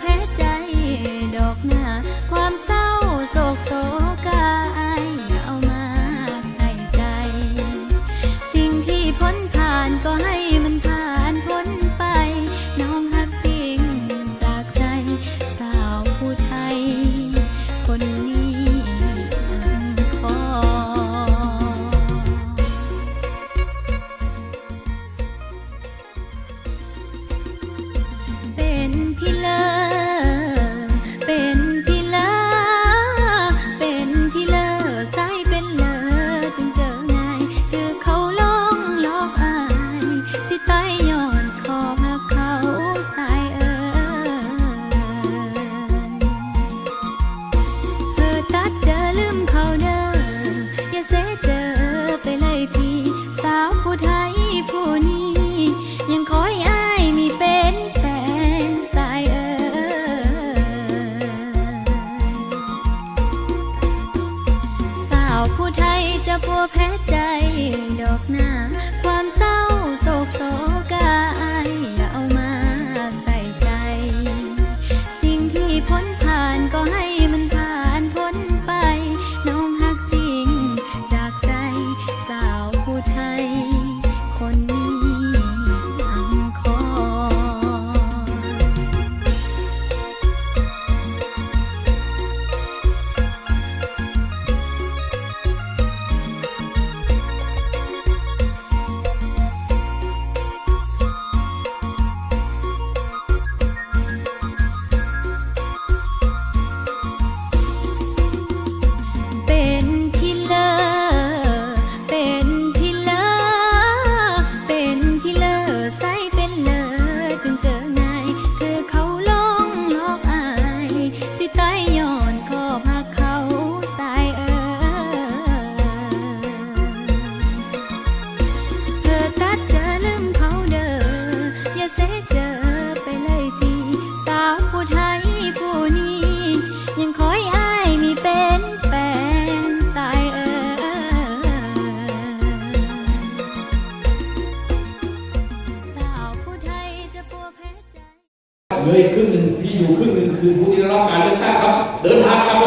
แพ้ใจาวผู้ไทยจะพัวแพ้ใจดอกหน้า เหลืออีกครึ่งหนึ่งที่อยู่ครึ่งหนึ่งคือผู้ที่ได้รับการเลือกตั้งครับ เดินทางกลับไป